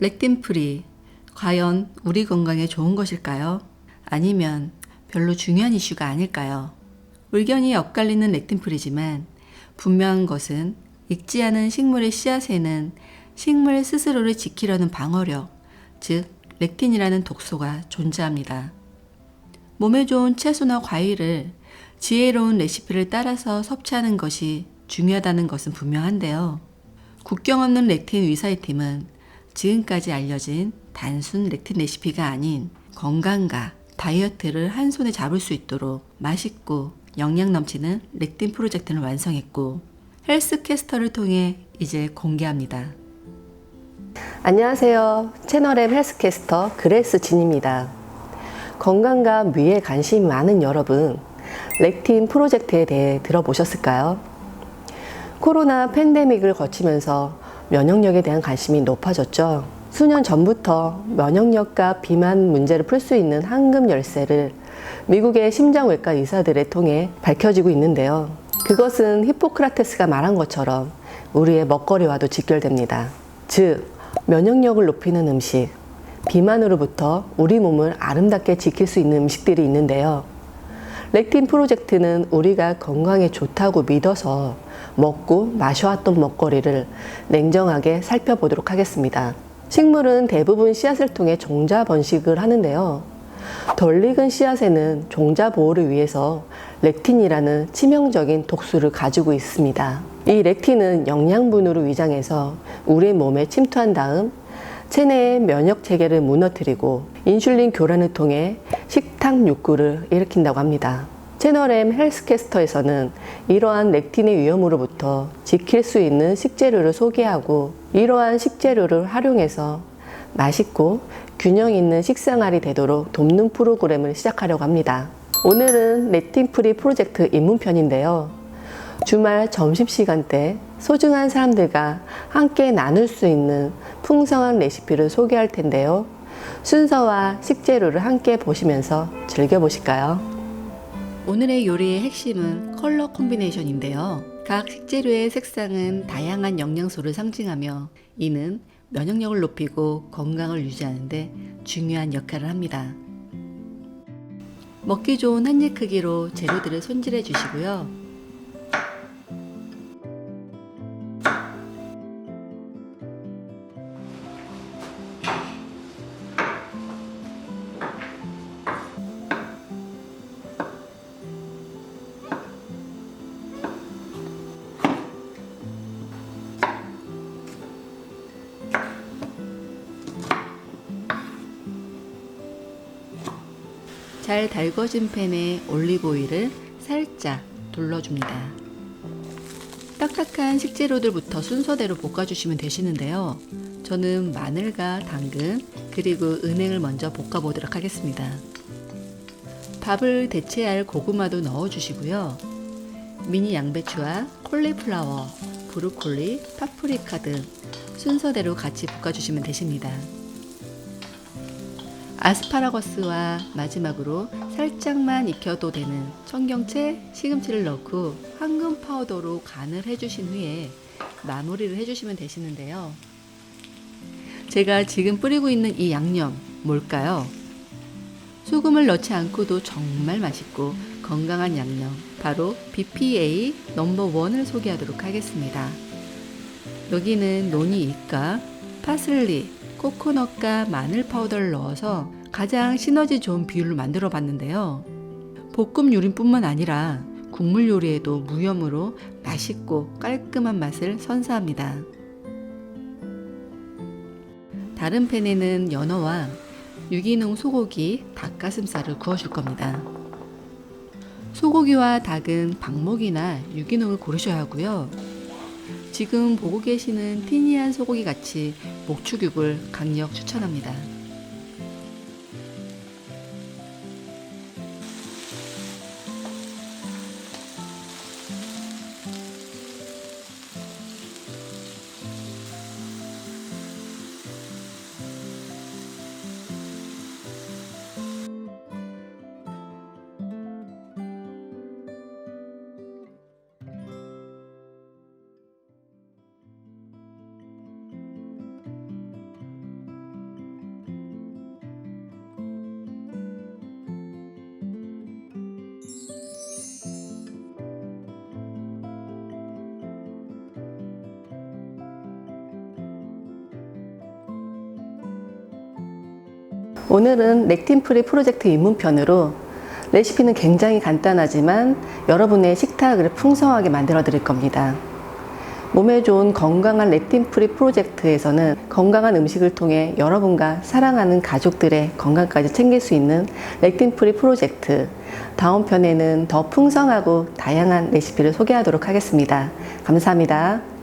렉틴 프리 과연 우리 건강에 좋은 것일까요? 아니면 별로 중요한 이슈가 아닐까요? 의견이 엇갈리는 렉틴 프리지만 분명한 것은 익지 않은 식물의 씨앗에는 식물 스스로를 지키려는 방어력, 즉 렉틴이라는 독소가 존재합니다. 몸에 좋은 채소나 과일을 지혜로운 레시피를 따라서 섭취하는 것이 중요하다는 것은 분명한데요. 국경 없는 렉틴 위사이팀은 지금까지 알려진 단순 렉틴 레시피가 아닌 건강과 다이어트를 한 손에 잡을 수 있도록 맛있고 영양 넘치는 렉틴 프로젝트를 완성했고 헬스캐스터를 통해 이제 공개합니다. 안녕하세요. 채널의 헬스캐스터 그레스 진입니다. 건강과 미에 관심이 많은 여러분, 렉틴 프로젝트에 대해 들어보셨을까요? 코로나 팬데믹을 거치면서 면역력에 대한 관심이 높아졌죠. 수년 전부터 면역력과 비만 문제를 풀 수 있는 황금 열쇠를 미국의 심장외과 의사들에 통해 밝혀지고 있는데요. 그것은 히포크라테스가 말한 것처럼 우리의 먹거리와도 직결됩니다. 즉, 면역력을 높이는 음식, 비만으로부터 우리 몸을 아름답게 지킬 수 있는 음식들이 있는데요. 렉틴 프로젝트는 우리가 건강에 좋다고 믿어서 먹고 마셔왔던 먹거리를 냉정하게 살펴보도록 하겠습니다. 식물은 대부분 씨앗을 통해 종자 번식을 하는데요. 덜 익은 씨앗에는 종자 보호를 위해서 렉틴이라는 치명적인 독소를 가지고 있습니다. 이 렉틴은 영양분으로 위장해서 우리 몸에 침투한 다음 체내의 면역 체계를 무너뜨리고 인슐린 교란을 통해 식탐 욕구를 일으킨다고 합니다. 채널 M 헬스캐스터에서는 이러한 렉틴의 위험으로부터 지킬 수 있는 식재료를 소개하고 이러한 식재료를 활용해서 맛있고 균형 있는 식생활이 되도록 돕는 프로그램을 시작하려고 합니다. 오늘은 렉틴 프리 프로젝트 입문편인데요. 주말 점심시간 때 소중한 사람들과 함께 나눌 수 있는 풍성한 레시피를 소개할 텐데요. 순서와 식재료를 함께 보시면서 즐겨보실까요? 오늘의 요리의 핵심은 컬러 콤비네이션인데요. 각 식재료의 색상은 다양한 영양소를 상징하며 이는 면역력을 높이고 건강을 유지하는데 중요한 역할을 합니다. 먹기 좋은 한 입 크기로 재료들을 손질해 주시고요. 잘 달궈진 팬에 올리브오일을 살짝 둘러줍니다. 딱딱한 식재료들부터 순서대로 볶아주시면 되시는데요. 저는 마늘과 당근 그리고 은행을 먼저 볶아보도록 하겠습니다. 밥을 대체할 고구마도 넣어주시고요. 미니 양배추와 콜리플라워, 브로콜리, 파프리카 등 순서대로 같이 볶아주시면 되십니다. 아스파라거스와 마지막으로 살짝만 익혀도 되는 청경채, 시금치를 넣고 황금 파우더로 간을 해주신 후에 마무리를 해주시면 되시는데요. 제가 지금 뿌리고 있는 이 양념 뭘까요? 소금을 넣지 않고도 정말 맛있고 건강한 양념 바로 BPA 넘버 원을 소개하도록 하겠습니다. 여기는 노니 이까, 파슬리, 코코넛과 마늘 파우더를 넣어서 가장 시너지 좋은 비율로 만들어 봤는데요. 볶음 요리뿐만 아니라 국물 요리에도 무염으로 맛있고 깔끔한 맛을 선사합니다. 다른 팬에는 연어와 유기농 소고기, 닭가슴살을 구워줄 겁니다. 소고기와 닭은 방목이나 유기농을 고르셔야 하고요. 지금 보고 계시는 티니안 소고기 같이 목축육을 강력 추천합니다. 오늘은 렉틴프리 프로젝트 입문편으로 레시피는 굉장히 간단하지만 여러분의 식탁을 풍성하게 만들어 드릴 겁니다. 몸에 좋은 건강한 렉틴프리 프로젝트에서는 건강한 음식을 통해 여러분과 사랑하는 가족들의 건강까지 챙길 수 있는 렉틴프리 프로젝트. 다음 편에는 더 풍성하고 다양한 레시피를 소개하도록 하겠습니다. 감사합니다.